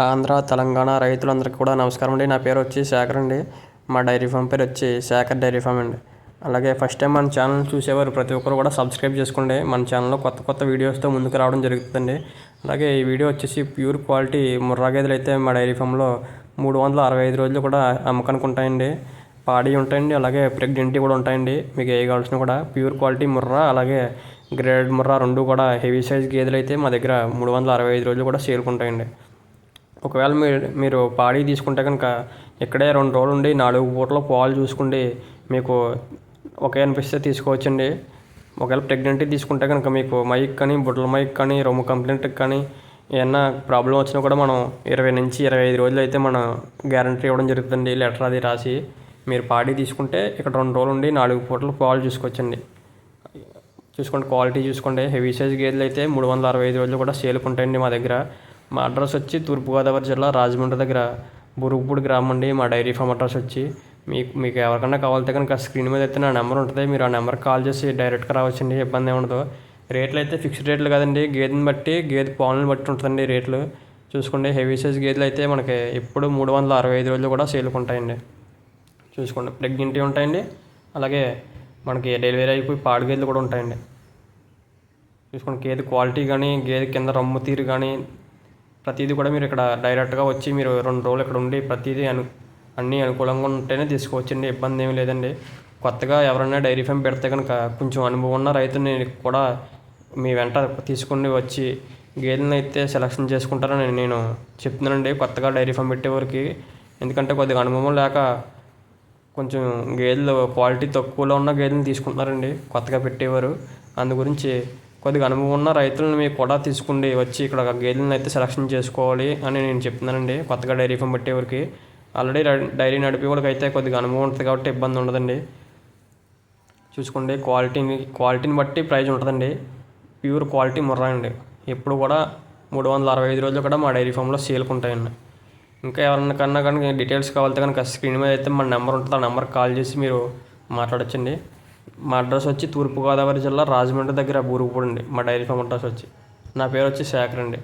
ఆంధ్ర తెలంగాణ రైతులందరికీ కూడా నమస్కారం అండి. నా పేరు వచ్చి శేఖర్ అండి. మా డైరీ ఫామ్ పేరు వచ్చి శేఖర్ డైరీ ఫామ్ అండి. అలాగే ఫస్ట్ టైం మన ఛానల్ చూసేవారు ప్రతి ఒక్కరు కూడా సబ్స్క్రైబ్ చేసుకోండి. మన ఛానల్లో కొత్త కొత్త వీడియోస్తో ముందుకు రావడం జరుగుతుందండి. అలాగే ఈ వీడియో వచ్చేసి ప్యూర్ క్వాలిటీ ముర్రా గేదెలు అయితే మా డైరీ ఫామ్లో మూడు వందల అరవై ఐదు రోజులు కూడా అమ్మకానికి ఉంటాయండి పాడి ఉంటాయండి. అలాగే ప్రెగ్నెంటీ కూడా ఉంటాయండి. మీకు ఏ కావాల్సిన కూడా ప్యూర్ క్వాలిటీ ముర్రా అలాగే గ్రేడ్ ముర్రా రెండు కూడా హెవీ సైజ్ గేదెలు అయితే మా దగ్గర మూడు వందల అరవై ఐదు రోజులు కూడా సేల్కుంటాయండి ఒకవేళ మీరు మీరు పాడి తీసుకుంటే కనుక ఇక్కడే రెండు రోజులు ఉండి నాలుగు పూటల పాలు చూసుకుంటే మీకు ఒకే అనిపిస్తే తీసుకోవచ్చండి. ఒకవేళ ప్రెగ్నెంట్ తీసుకుంటే కనుక మీకు మైక్ కానీ బుడ్డల మైక్ కానీ రొమ్ము కంప్లైంట్కి కానీ ఏమన్నా ప్రాబ్లం వచ్చినా కూడా మనం ఇరవై నుంచి ఇరవై ఐదు రోజులు అయితే మనం గ్యారంటీ ఇవ్వడం జరుగుతుంది లెటర్ అది రాసి. మీరు పాడి తీసుకుంటే ఇక్కడ రెండు రోజులు ఉండి నాలుగు పూటలు పాలు చూసుకోవచ్చండి. చూసుకోండి క్వాలిటీ చూసుకోండి. హెవీ సైజ్ గేదెలు అయితే మూడు వందల అరవై ఐదు రోజులు కూడా సేల్కి ఉంటాయండి మా దగ్గర. మా అడ్రస్ వచ్చి తూర్పుగోదావరి జిల్లా రాజమండ్రి దగ్గర బురుగుపూడి గ్రామం అండి. మా డైరీ ఫామ్ అడ్రస్ వచ్చి మీకు మీకు ఎవరికన్నా కావాలితే కనుక స్క్రీన్ మీద అయితే నా నెంబర్ ఉంటుంది. మీరు ఆ నెంబర్కి కాల్ చేసి డైరెక్ట్గా రావచ్చండి. ఇబ్బంది ఏమి ఉండదు. రేట్లు అయితే ఫిక్స్డ్ రేట్లు కదండి. గేదెని బట్టి గేదె పాలను బట్టి ఉంటుందండి రేట్లు. చూసుకోండి. హెవీ సైజ్ గేదెలు అయితే మనకి ఎప్పుడు మూడు వందల అరవై ఐదు రోజులు కూడా సేల్కి ఉంటాయండి. చూసుకోండి. ప్రెగ్నెంటీ ఉంటాయండి. అలాగే మనకి డెలివరీ అయిపోయి పాడు గేదెలు కూడా ఉంటాయండి. చూసుకోండి. గేదె క్వాలిటీ కానీ గేదె కింద రమ్ము తీరు కానీ ప్రతిదీ కూడా మీరు ఇక్కడ డైరెక్ట్గా వచ్చి మీరు రెండు రోజులు ఇక్కడ ఉండి ప్రతిదీ అను అన్నీ అనుకూలంగా ఉంటేనే తీసుకోవచ్చండి ఇబ్బంది ఏమీ లేదండి. కొత్తగా ఎవరైనా డైరీ ఫామ్ పెడితే కనుక కొంచెం అనుభవం ఉన్న రైతుని కూడా మీ వెంట తీసుకుని వచ్చి గేదెలను అయితే సెలక్షన్ చేసుకుంటారని నేను చెప్తున్నానండి. కొత్తగా డైరీ ఫామ్ పెట్టేవారికి ఎందుకంటే కొద్దిగా అనుభవం లేక కొంచెం గేదెలు క్వాలిటీ తక్కువలో ఉన్న గేదెలను తీసుకుంటున్నారండి కొత్తగా పెట్టేవారు. అందు గురించి కొద్దిగా అనుభవం ఉన్న రైతులను మీకు కూడా తీసుకుండి వచ్చి ఇక్కడ గేదెలను అయితే సెలక్షన్ చేసుకోవాలి అని నేను చెప్తున్నానండి. కొత్తగా డైరీ ఫామ్ పెట్టేవారికి. ఆల్రెడీ డైరీ నడిపే వాళ్ళకి అయితే కొద్దిగా అనుభవం ఉంటుంది కాబట్టి ఇబ్బంది ఉండదండి. చూసుకోండి క్వాలిటీని క్వాలిటీని బట్టి ప్రైజ్ ఉంటుందండి. ప్యూర్ క్వాలిటీ ముర్రా అండి ఎప్పుడు కూడా మూడు వందల అరవై ఐదు రోజులు కూడా మా డైరీ ఫామ్లో సేల్కి ఉంటాయండి. ఇంకా ఎవరన్నా కన్నా కానీ డీటెయిల్స్ కావాలంటే కనుక స్క్రీన్ మీద అయితే మా నెంబర్ ఉంటుంది. ఆ నెంబర్కి కాల్ చేసి మీరు మాట్లాడచ్చండి. మా అడ్రస్ వచ్చి తూర్పుగోదావరి జిల్లా రాజమండ్రి దగ్గర బూరుగుపూడి అండి మా డైరీ ఫామ్ అడ్రస్ వచ్చి. నా పేరు వచ్చి శేఖర్ అండి.